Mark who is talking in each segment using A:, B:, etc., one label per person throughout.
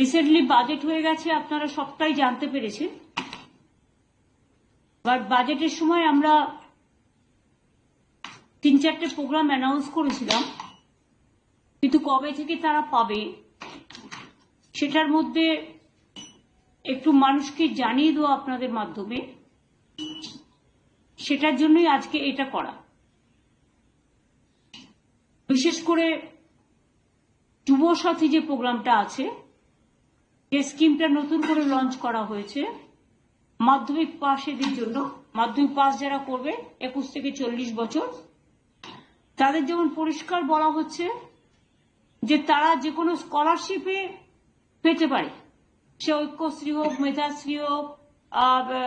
A: Recently budget হয়ে গেছে, আপনারা সবটাই জানতে পেরেছেন। বাজেটের সময় আমরা তিন চারটে প্রোগ্রাম অ্যানাউন্স করেছিলাম, কিন্তু কবে থেকে তারা পাবে, সেটার মধ্যে একটু মানুষকে জানিয়ে দেওয়া আপনাদের মাধ্যমে, সেটার জন্যই আজকে এটা করা। বিশেষ করে যুবসাথী যে প্রোগ্রামটা আছে যে স্কিমটা নতুন করে লঞ্চ করা হয়েছে। মাধ্যমিক পাশেদের জন্য। মাধ্যমিক পাস যারা করবে, একুশ থেকে চল্লিশ বছর। তাদের যেমন পরিষ্কার বলা হচ্ছে যে তারা যে কোনো স্কলারশিপে পেতে পারে। সে ঐক্যশ্রী হোক, মেধাশ্রী হোক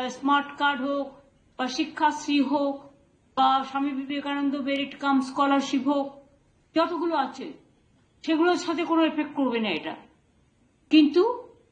A: স্মার্ট কার্ড হোক, বা শিক্ষাশ্রী হোক, বা Swami Vivekananda merit cum scholarship হোক, যতগুলো আছে, সেগুলোর সাথে কোনো এফেক্ট করবে না এটা। কিন্তু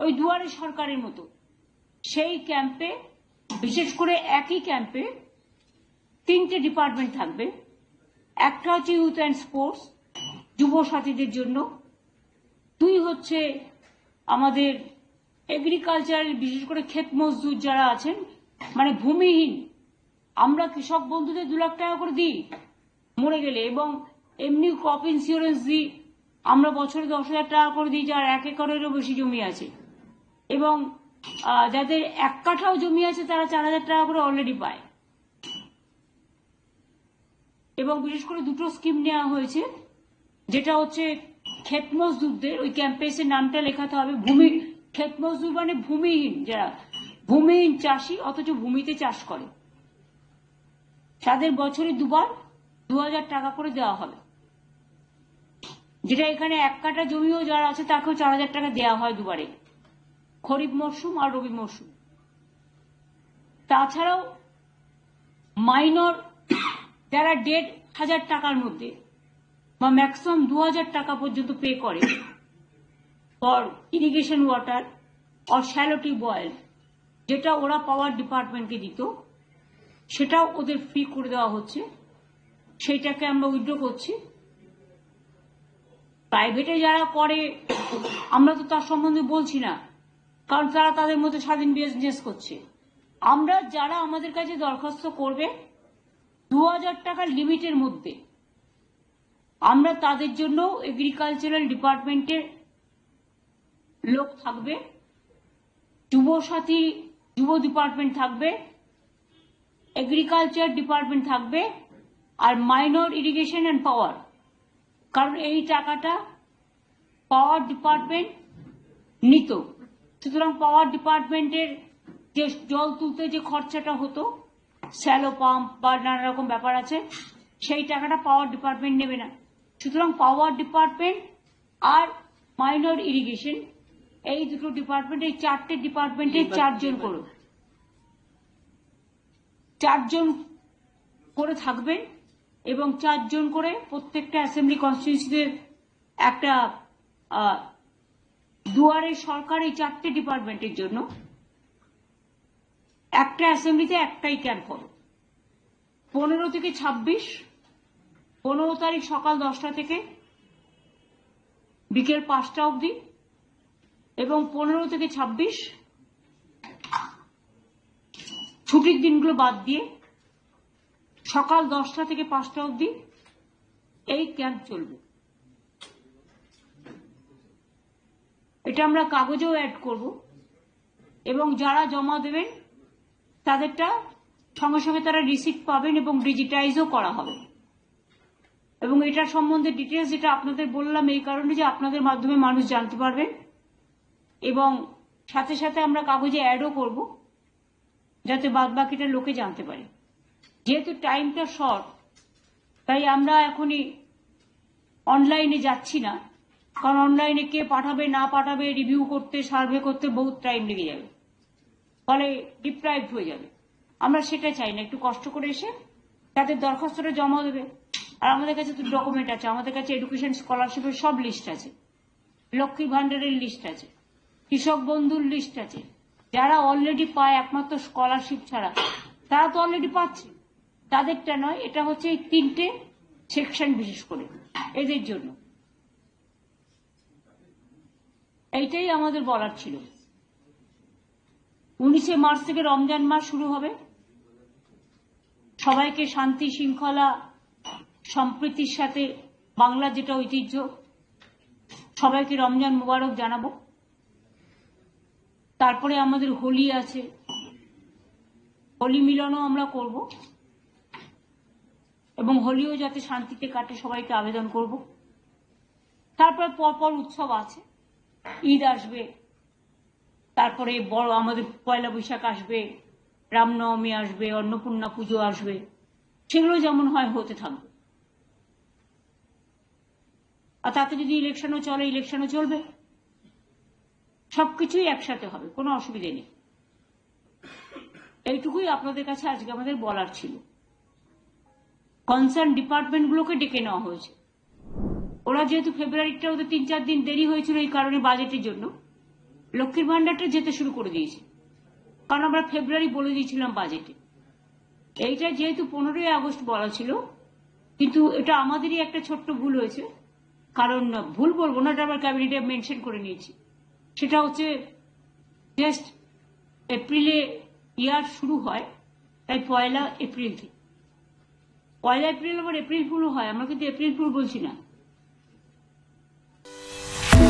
A: ওই দুয়ারে সরকারের মতো। সেই ক্যাম্পে বিশেষ করে একই ক্যাম্পে তিনটে ডিপার্টমেন্ট থাকবে। একটা হচ্ছে ইউথ অ্যান্ড স্পোর্টস যুব সাথীদের জন্য। দুই হচ্ছে আমাদের এগ্রিকালচার বিশেষ করে ক্ষেত মজদুর যারা আছেন মানে ভূমিহীন। আমরা কৃষক বন্ধুদের দু লাখ টাকা করে দিই, মরে গেলে। এবং এমনি ক্রপ ইন্স্যুরেন্স দিই, আমরা বছরে দশ হাজার টাকা করে দিই, যার এক একরেরও বেশি জমি আছে। এবং যাদের এক কাঠাও জমি আছে তারা চার হাজার টাকা করে অলরেডি পায়। এবং বিশেষ করে দুটো স্কিম নেওয়া হয়েছে, যেটা হচ্ছে ক্ষেত মজদুরদের, ওই ক্যাম্পেসের নামটা লেখাতে হবে, ভূমি, ক্ষেত মজদুর মানে ভূমিহীন যারা, ভূমিহীন চাষি, অথচ ভূমিতে চাষ করে। তাদের বছরে দুবার দু হাজার টাকা করে দেওয়া হবে। যেটা এখানে এক কাঠা জমিও যারা আছে তাকেও চার হাজার টাকা দেওয়া হয় দুবারে। খরিফ মরশুম আর রবি মরশুম তাছাড়াও মাইনর যারা দেড় হাজার টাকার মধ্যে বা ম্যাক্সিমাম দু হাজার টাকা পর্যন্ত পে করে for irrigation water or shallow tube well, যেটা ওরা পাওয়ার ডিপার্টমেন্টকে দিত, সেটাও ওদের ফ্রি করে দেওয়া হচ্ছে। সেইটাকে আমরা উইথড্র করছি। প্রাইভেটে যারা করে, আমরা তো তার সম্বন্ধে বলছি না। কারণ তারা তাদের মধ্যে স্বাধীন বিজনেস করছে। আমরা যারা আমাদের কাছে দরখাস্ত করবে দু হাজার টাকার লিমিটের মধ্যে, আমরা তাদের জন্য এগ্রিকালচারাল ডিপার্টমেন্টের লোক থাকবে যুব সাথী যুব ডিপার্টমেন্ট থাকবে এগ্রিকালচার ডিপার্টমেন্ট থাকবে, আর মাইনর ইরিগেশন অ্যান্ড পাওয়ার কারণ এই টাকাটা পাওয়ার ডিপার্টমেন্ট নিত। সুতরাং পাওয়ার ডিপার্টমেন্টের যে জল তুলতে যে খরচাটা হতো স্যালো পাম্প বা নানা রকম ব্যাপার আছে সেই টাকাটা পাওয়ার ডিপার্টমেন্ট নেবে না। সুতরাং পাওয়ার ডিপার্টমেন্ট আর মাইনর ইরিগেশন এই দুটো ডিপার্টমেন্ট এই চারটে ডিপার্টমেন্টে চারজন করো চারজন করে থাকবেন এবং চারজন করে প্রত্যেকটা অ্যাসেম্বলি কনস্টিটিউন্সিতে একটা দুয়ারে সরকার এই চারটে ডিপার্টমেন্টের জন্য একটা অ্যাসেম্বলিতে একটাই ক্যাম্প হবে পনেরো থেকে ছাব্বিশ, পনেরো তারিখ সকাল দশটা থেকে বিকেল পাঁচটা অবধি এবং পনেরো থেকে ছাব্বিশ ছুটির দিনগুলো বাদ দিয়ে সকাল দশটা থেকে পাঁচটা অবধি এই ক্যাম্প চলবে। এটা আমরা কাগজেও অ্যাড করব। এবং যারা জমা দেবেন, তাদেরটা সঙ্গে সঙ্গে তারা রিসিপ্ট পাবেন এবং ডিজিটাইজও করা হবে। এবং এটার সম্বন্ধে ডিটেলস যেটা আপনাদের বললাম, এই কারণে যে আপনাদের মাধ্যমে মানুষ জানতে পারবেন এবং সাথে সাথে আমরা কাগজে অ্যাডও করব, যাতে বাদ বাকিটা লোকে জানতে পারে। যেহেতু টাইমটা শর্ট তাই আমরা এখনই অনলাইনে যাচ্ছি না। কারণ অনলাইনে কে পাঠাবে, না পাঠাবে রিভিউ করতে সার্ভে করতে বহুত টাইম লেগে যাবে। ফলে ডিপ্রাইভ হয়ে যাবে। আমরা সেটা চাই না, একটু কষ্ট করে এসে তাদের দরখাস্তটা জমা দেবে। আর আমাদের কাছে তো ডকুমেন্ট আছে, আমাদের কাছে এডুকেশন স্কলারশিপের সব লিস্ট আছে। লক্ষ্মী ভান্ডারের লিস্ট আছে, কৃষক বন্ধুর লিস্ট আছে। যারা অলরেডি পায় একমাত্র স্কলারশিপ ছাড়া, তারা তো অলরেডি পাচ্ছে। তাদেরটা নয়, এটা হচ্ছে এই তিনটে সেকশন বিশেষ করে, এদের জন্য। এইটাই আমাদের বলার ছিল। উনিশে মার্চ থেকে রমজান মাস শুরু হবে। সবাইকে শান্তি, শৃঙ্খলা, সম্প্রীতির সাথে বাংলা যেটা ঐতিহ্য, সবাইকে রমজান মুবারক জানাব। তারপরে আমাদের হোলি আছে। হোলি মিলনও আমরা করব। এবং হোলিও যাতে শান্তিতে কাটে, সবাইকে আবেদন করব। তারপরে পরপর উৎসব আছে। ঈদ আসবে। তারপরে বড় আমাদের পয়লা বৈশাখ আসবে, রামনবমী আসবে, অন্নপূর্ণা পুজো আসবে। সেগুলো যেমন হয় হতে থাকবে। আর তাতে যদি ইলেকশনও চলে, ইলেকশনও চলবে। সবকিছুই একসাথে হবে, কোনো অসুবিধে নেই। এইটুকুই আপনাদের কাছে আজকে আমাদের বলার ছিল। কনসার্ন ডিপার্টমেন্টগুলোকে ডেকে নেওয়া হয়েছে। ওরা যেহেতু ফেব্রুয়ারিটা ওদের তিন চার দিন দেরি হয়েছিল এই কারণে বাজেটের জন্য, লক্ষ্মীর ভান্ডারটা যেতে শুরু করে দিয়েছে। কারণ আমরা ফেব্রুয়ারি বলে দিয়েছিলাম বাজেটে। এইটা যেহেতু পনেরোই আগস্ট বলা ছিল, কিন্তু এটা আমাদেরই একটা ছোট্ট ভুল হয়েছে। কারণ ভুল বলব না, এটা আবার ক্যাবিনেটে মেনশন করে নিয়েছি। সেটা হচ্ছে জাস্ট এপ্রিলে ইয়ার শুরু হয়, তাই পয়লা এপ্রিল থেকে। পয়লা এপ্রিল আবার এপ্রিল ফুলও হয়, আমরা কিন্তু এপ্রিল ফুল বলছি না।